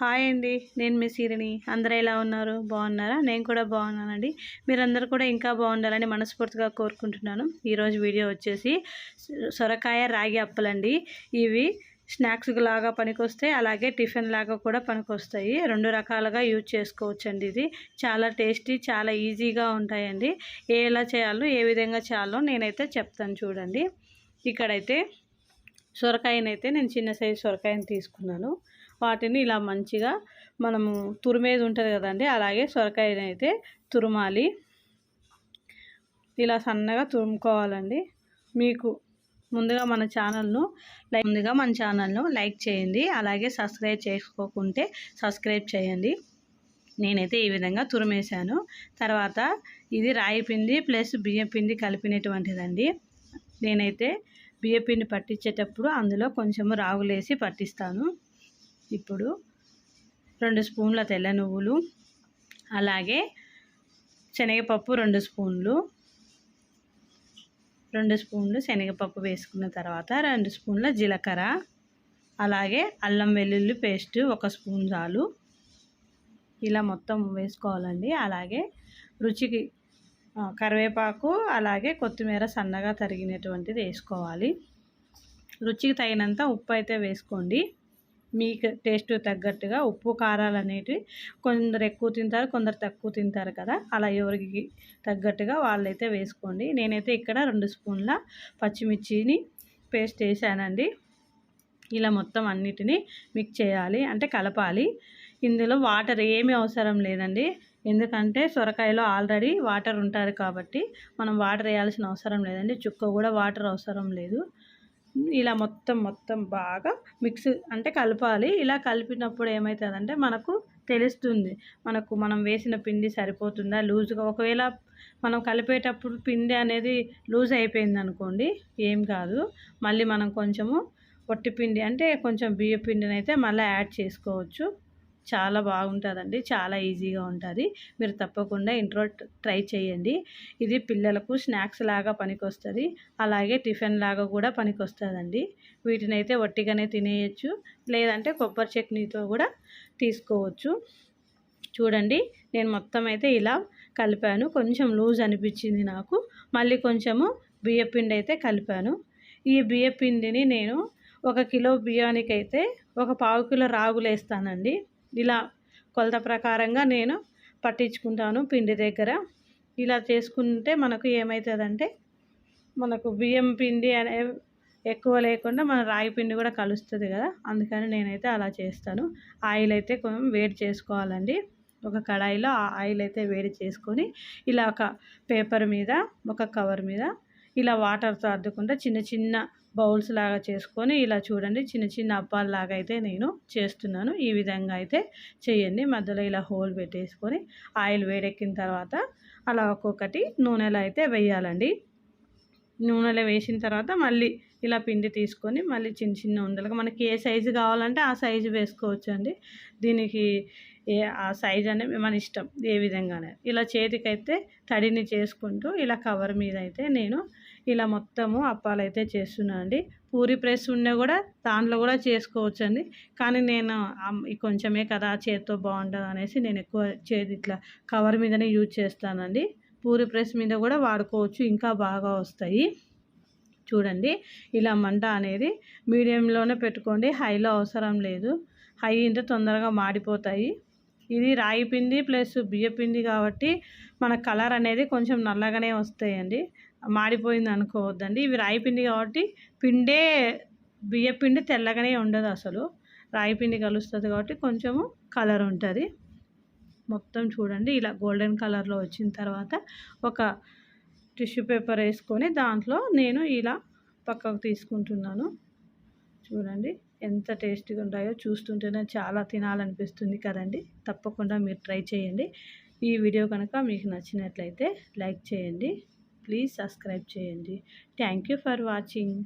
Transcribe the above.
Hi అండి నేను మీ సిరిని. అందరూ ఎలా ఉన్నారు? బాగున్నారా? నేను కూడా బాగున్నానండి. మీరందరూ కూడా ఇంకా బాగుండాలని మనస్ఫూర్తిగా కోరుకుంటున్నాను. ఈరోజు వీడియో వచ్చేసి సొరకాయ రాగి అప్పలండి. ఇవి స్నాక్స్ లాగా పనికొస్తాయి అలాగే టిఫిన్ లాగా కూడా పనికొస్తాయి. రెండు రకాలుగా యూజ్ చేసుకోవచ్చండి ఇది. చాలా టేస్టీ చాలా ఈజీగా ఉంటాయండి. ఎలా చేయాలో ఏ విధంగా చేయాలో నేనైతే చెప్తాను చూడండి. ఇక్కడైతే సొరకాయనైతే నేను చిన్న సైజు సొరకాయని తీసుకున్నాను. వాటిని ఇలా మంచిగా మనము తురిమేది ఉంటుంది కదండి అలాగే సొరకాయని అయితే తురుమాలి. ఇలా సన్నగా తురుముకోవాలండి. మీకు ముందుగా మన ఛానల్ను లైక్ ముందుగా మన ఛానల్ను లైక్ చేయండి అలాగే సబ్స్క్రైబ్ చేసుకోకుంటే సబ్స్క్రైబ్ చేయండి. నేనైతే ఈ విధంగా తురిమేశాను. తర్వాత ఇది రాయి పిండి ప్లస్ బియ్యం పిండి కలిపినటువంటిదండి. నేనైతే బియ్యం పిండి పట్టించేటప్పుడు అందులో కొంచెము రాగులేసి పట్టిస్తాను. ఇప్పుడు రెండు స్పూన్ల తెల్ల నువ్వులు అలాగే శనగపప్పు రెండు స్పూన్లు. రెండు స్పూన్లు శనగపప్పు వేసుకున్న తర్వాత రెండు స్పూన్ల జీలకర్ర అలాగే అల్లం వెల్లుల్లి పేస్ట్ ఒక స్పూన్ చాలు. ఇలా మొత్తం వేసుకోవాలండి. అలాగే రుచికి కరివేపాకు అలాగే కొత్తిమీర సన్నగా తరిగినటువంటిది వేసుకోవాలి. రుచికి తగినంత ఉప్పు అయితే వేసుకోండి. మీకు టేస్ట్ తగ్గట్టుగా ఉప్పు కారాలు అనేటివి కొందరు ఎక్కువ తింటారు కొందరు తక్కువ తింటారు కదా. అలా ఎవరికి తగ్గట్టుగా వాళ్ళైతే వేసుకోండి. నేనైతే ఇక్కడ రెండు స్పూన్ల పచ్చిమిర్చిని పేస్ట్ వేసానండి ఇలా మొత్తం అన్నిటినీ మిక్స్ చేయాలి అంటే కలపాలి. ఇందులో వాటర్ ఏమీ అవసరం లేదండి. ఎందుకంటే సొరకాయలో ఆల్రెడీ వాటర్ ఉంటుంది కాబట్టి మనం వాటర్ వేయాల్సిన అవసరం లేదండి. చుక్క కూడా వాటర్ అవసరం లేదు. ఇలా మొత్తం మొత్తం బాగా మిక్స్ అంటే కలపాలి. ఇలా కలిపినప్పుడు ఏమవుతుందంటే మనకు తెలుస్తుంది. మనకు మనం వేసిన పిండి సరిపోతుందా లూజ్గా? ఒకవేళ మనం కలిపేటప్పుడు పిండి అనేది లూజ్ అయిపోయింది అనుకోండి ఏం కాదు. మళ్ళీ మనం కొంచెము పొట్టి పిండి అంటే కొంచెం బియ్య పిండిని అయితే మళ్ళీ యాడ్ చేసుకోవచ్చు. చాలా బాగుంటుందండి. చాలా ఈజీగా ఉంటుంది. మీరు తప్పకుండా ఇంట్లో ట్రై చేయండి. ఇది పిల్లలకు స్నాక్స్ లాగా పనికొస్తుంది. అలాగే టిఫిన్ లాగా కూడా పనికొస్తుందండి. వీటిని అయితే వట్టిగానే తినేయచ్చు. లేదంటే కొబ్బరి చట్నీతో కూడా తీసుకోవచ్చు. చూడండి నేను మొత్తం అయితే ఇలా కలిపాను. కొంచెం లూజ్ అనిపించింది నాకు. మళ్ళీ కొంచెము బియ్యపిండి అయితే కలిపాను. ఈ బియ్యపిండిని నేను ఒక కిలో బియ్యానికైతే ఒక పావు కిలో రాగులు వేస్తానండి. ఇలా కొలత ప్రకారంగా నేను పట్టించుకుంటాను పిండి దగ్గర. ఇలా చేసుకుంటే మనకు ఏమవుతుందంటే మనకు బియ్యం పిండి అనే ఎక్కువ లేకుండా మన రాగి పిండి కూడా కలుస్తుంది కదా. అందుకని నేనైతే అలా చేస్తాను. ఆయిల్ అయితే కొంచెం వేడి చేసుకోవాలండి. ఒక కడాయిలో ఆయిల్ అయితే వేడి చేసుకొని ఇలా ఒక పేపర్ మీద ఒక కవర్ మీద ఇలా వాటర్తో అద్దుకుంటే చిన్న చిన్న బౌల్స్ లాగా చేసుకొని ఇలా చూడండి చిన్న చిన్న అప్పాలలాగా అయితే నేను చేస్తున్నాను. ఈ విధంగా అయితే చేయండి. మధ్యలో ఇలా హోల్ పెట్టేసుకొని ఆయిల్ వేడెక్కిన తర్వాత అలా ఒక్కొక్కటి నూనెలో అయితే వేయాలండి. నూనెలో వేసిన తర్వాత మళ్ళీ ఇలా పిండి తీసుకొని మళ్ళీ చిన్న చిన్న ఉండలుగా మనకి ఏ సైజు కావాలంటే ఆ సైజు వేసుకోవచ్చు అండి దీనికి ఏ ఆ సైజ్ అనేది మన ఇష్టం ఏ విధంగానే. ఇలా చేతికైతే తడిని చేసుకుంటూ ఇలా కవర్ మీద అయితే నేను ఇలా మొత్తము అప్పాలు అయితే చేస్తున్నాను అండి. పూరి ప్రెస్ ఉన్నా కూడా దాంట్లో కూడా చేసుకోవచ్చు అండి కానీ నేను కొంచెమే కదా చేతితో బాగుంటుంది అనేసి నేను ఎక్కువ చేతి ఇట్లా కవర్ మీదనే యూజ్ చేస్తానండి. పూరి ప్రెస్ మీద కూడా వాడుకోవచ్చు ఇంకా బాగా వస్తాయి. చూడండి ఇలా మంట అనేది మీడియంలోనే పెట్టుకోండి హైలో అవసరం లేదు. హై ఇంత తొందరగా మాడిపోతాయి. ఇది రాయి పిండి ప్లస్ బియ్య పిండి కాబట్టి మన కలర్ అనేది కొంచెం నల్లగానే వస్తాయండి. మాడిపోయింది అనుకోవద్దండి ఇవి రాయి పిండి కాబట్టి పిండే బియ్య పిండి తెల్లగానే ఉండదు అసలు. రాయి పిండి కలుస్తుంది కాబట్టి కొంచెము కలర్ ఉంటుంది. మొత్తం చూడండి ఇలా గోల్డెన్ కలర్లో వచ్చిన తర్వాత ఒక టిష్యూ పేపర్ వేసుకొని దాంట్లో నేను ఇలా పక్కకు తీసుకుంటున్నాను. చూడండి ఎంత టేస్టీగా ఉంటాయో చూస్తుంటేనే చాలా తినాలనిపిస్తుంది కదండి. తప్పకుండా మీరు ట్రై చేయండి. ఈ వీడియో కనుక మీకు నచ్చినట్లయితే లైక్ చేయండి. ప్లీజ్ సబ్స్క్రైబ్ చేయండి. Thank you for watching.